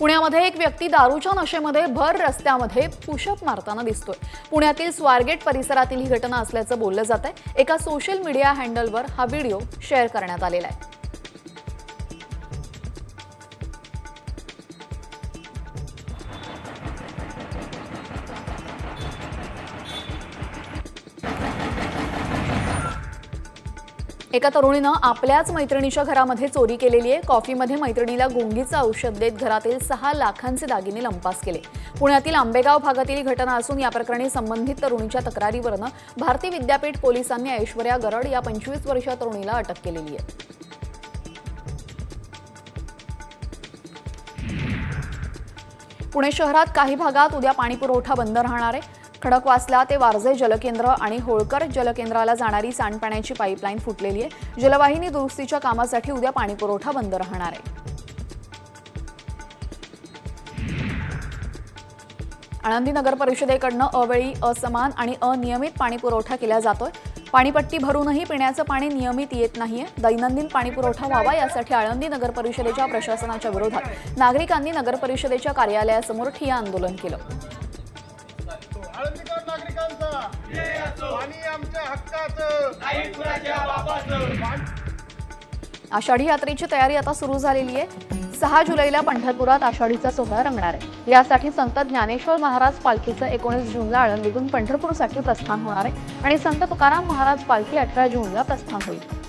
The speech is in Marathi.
पुण्यामध्ये एक व्यक्ती दारूच्या नशेमध्ये भर रस्त्यामध्ये पुशअप मारताना दिसतोय. पुण्यातील स्वारगेट परिसरातील ही घटना असल्याचं बोललं जात आहे एका सोशल मीडिया हँडलवर हा व्हिडिओ शेअर करण्यात आलेला आहे. एका तरुणीनं आपल्याच मैत्रिणीच्या घरामध्ये चोरी केलेली आहे. कॉफीमध्ये मैत्रिणीला गुंगीचं औषध देत घरातील सहा लाखांचे दागिने लंपास केले. पुण्यातील आंबेगाव भागातील ही घटना असून या प्रकरणी संबंधित तरुणीच्या तक्रारीवरनं भारती विद्यापीठ पोलिसांनी ऐश्वर्या गरड या पंचवीस वर्षीय तरुणीला अटक केलेली आहे. पुणे शहरात काही भागात उद्या पाणीपुरवठा बंद राहणार आहे. खडकवासला ते वारजे जलकेंद्र आणि होळकर जलकेंद्राला जाणारी सांडपाण्याची पाईपलाईन फुटलेली आहे. जलवाहिनी दुरुस्तीच्या कामासाठी उद्या पाणीपुरवठा बंद राहणार आहे. आळंदी नगर परिषदेकडनं अवेळी असमान आणि अनियमित पाणीपुरवठा केला जातोय. पाणीपट्टी भरूनही पिण्याचं पाणी नियमित येत नाहीये. दैनंदिन पाणीपुरवठा व्हावा यासाठी आळंदी नगर परिषदेच्या प्रशासनाच्या विरोधात नागरिकांनी नगर परिषदेच्या कार्यालयासमोर ठिय्या आंदोलन केलं. आळंदीकर नागरिकांचा. पाणी आमच्या हक्काचं. आषाढी यात्रेची तयारी आता सुरू झालेली आहे. सहा जुलैला पंढरपुरात आषाढीचा सोहळा रंगणार आहे. यासाठी संत ज्ञानेश्वर महाराज पालखीचं एकोणीस जूनला आळंदीतून पंढरपूरसाठी प्रस्थान होणार आहे. आणि संत तुकाराम महाराज पालखी अठरा जूनला प्रस्थान होईल.